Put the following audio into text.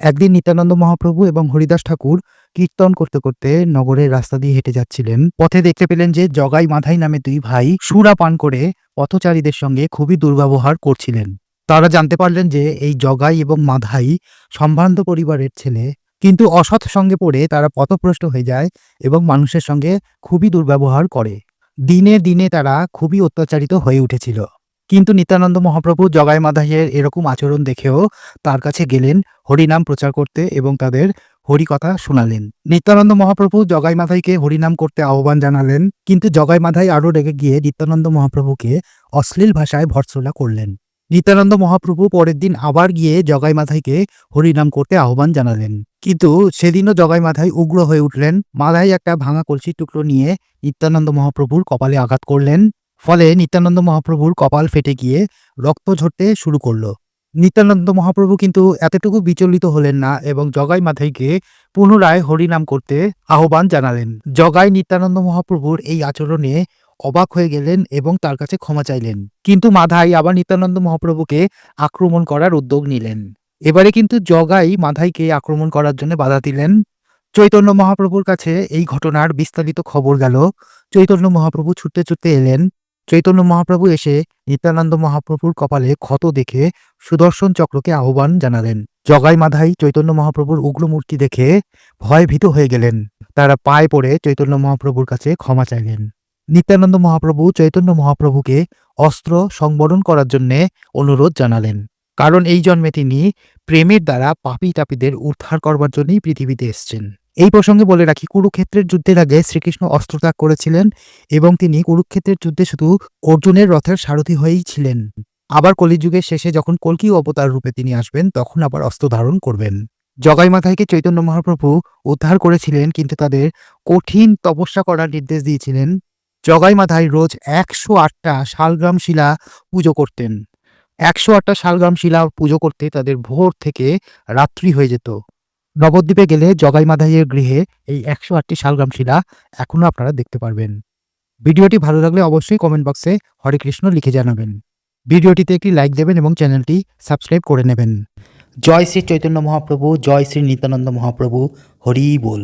একদিন নিত্যানন্দ মহাপ্রভু এবং হরিদাস ঠাকুর কীর্তন করতে করতে নগরের রাস্তা দিয়ে হেঁটে যাচ্ছিলেন। পথে দেখতে পেলেন যে জগাই মাধাই নামে দুই ভাই সুরা পান করে পথচারীদের সঙ্গে খুবই দুর্ব্যবহার করছিলেন। তারা জানতে পারলেন যে এই জগাই এবং মাধাই সম্ভ্রান্ত পরিবারের ছেলে। কিন্তু অসৎ সঙ্গে পড়ে তারা পথভ্রষ্ট হয়ে যায় এবং মানুষের সঙ্গে খুবই দুর্ব্যবহার করে। দিনে দিনে তারা খুবই অত্যাচারিত হয়ে উঠেছিল। কিন্তু নিত্যানন্দ মহাপ্রভু জগাই মাধাইয়ের এরকম আচরণ দেখেও তার কাছে গেলেন, হরিনাম প্রচার করতে এবং তাদের হরিকথা শোনালেন। নিত্যানন্দ মহাপ্রভু জগাই মাধাইকে হরিনাম করতে আহ্বান জানালেন, কিন্তু জগাই মাধাই আরও রেগে গিয়ে নিত্যানন্দ মহাপ্রভুকে অশ্লীল ভাষায় ভর্ৎসনা করলেন। নিত্যানন্দ মহাপ্রভু পরের দিন আবার গিয়ে জগাই মাধাইকে হরিনাম করতে আহ্বান জানালেন। কিন্তু সেদিনও জগাই মাধাই উগ্র হয়ে উঠলেন মাধাই একটা ভাঙা কলসির টুকরো নিয়ে নিত্যানন্দ মহাপ্রভুর কপালে আঘাত করলেন। ফলে নিত্যানন্দ মহাপ্রভুর কপাল ফেটে গিয়ে রক্ত ঝরতে শুরু করল। নিত্যানন্দ মহাপ্রভু কিন্তু এতটুকু বিচলিত হলেন না এবং জগাই মাথাইকে পুনরায় হরিনাম করতে আহ্বান জানালেন। জগাই নিত্যানন্দ মহাপ্রভুর এই আচরণে অবাক হয়ে গেলেন এবং তার কাছে ক্ষমা চাইলেন। কিন্তু মাধাই আবার নিত্যানন্দ মহাপ্রভুকে আক্রমণ করার উদ্যোগ নিলেন। এবারে কিন্তু জগাই মাধাইকে আক্রমণ করার জন্য বাধা দিলেন। চৈতন্য মহাপ্রভুর কাছে এই ঘটনার বিস্তারিত খবর গেল। চৈতন্য মহাপ্রভু ছুটতে ছুটতে এলেন। চৈতন্য মহাপ্রভু এসে নিত্যানন্দ মহাপ্রভুর কপালে ক্ষত দেখে সুদর্শন চক্রকে আহ্বান জানালেন। জগাই মাধাই চৈতন্য মহাপ্রভুর উগ্র মূর্তি দেখে ভয় ভীত হয়ে গেলেন। তারা পায়ে পড়ে চৈতন্য মহাপ্রভুর কাছে ক্ষমা চাইলেন। নিত্যানন্দ মহাপ্রভু চৈতন্য মহাপ্রভুকে অস্ত্র সংবরণ করার জন্যে অনুরোধ জানালেন। কারণ এই জন্মে তিনি প্রেমের দ্বারা পাপী তাপীদের উদ্ধার করবার জন্যই পৃথিবীতে এসছেন। এই প্রসঙ্গে বলে রাখি, কুরুক্ষেত্রের যুদ্ধের আগে শ্রীকৃষ্ণ অস্ত্রত্যাগ করেছিলেন এবং তিনি কুরুক্ষেত্রের যুদ্ধে শুধু অর্জুনের রথের সারথি হয়েই ছিলেন। আবার কলিযুগের শেষে যখন কল্কি অবতার রূপে তিনি আসবেন, তখন আবার অস্ত্র ধারণ করবেন। জগাই মাথাইকে চৈতন্য মহাপ্রভু উদ্ধার করেছিলেন, কিন্তু তাদের কঠিন তপস্যা করার নির্দেশ দিয়েছিলেন। জগাই মাথায় রোজ একশো আটটা শালগ্রাম শিলা পুজো করতেন। একশো আটটা শালগ্রাম শিলা পুজো করতে তাদের ভোর থেকে রাত্রি হয়ে যেত। নবদ্বীপে গেলে জগাই মাধাইয়ের গৃহে এই একশো আটটি শালগ্রাম শিলা এখনও আপনারা দেখতে পারবেন। ভিডিওটি ভালো লাগলে অবশ্যই কমেন্ট বক্সে হরে কৃষ্ণ লিখে জানাবেন। ভিডিওটিতে একটি লাইক দেবেন এবং চ্যানেলটি সাবস্ক্রাইব করে নেবেন। জয় শ্রী চৈতন্য মহাপ্রভু, জয় শ্রী নিত্যানন্দ মহাপ্রভু, হরি বল।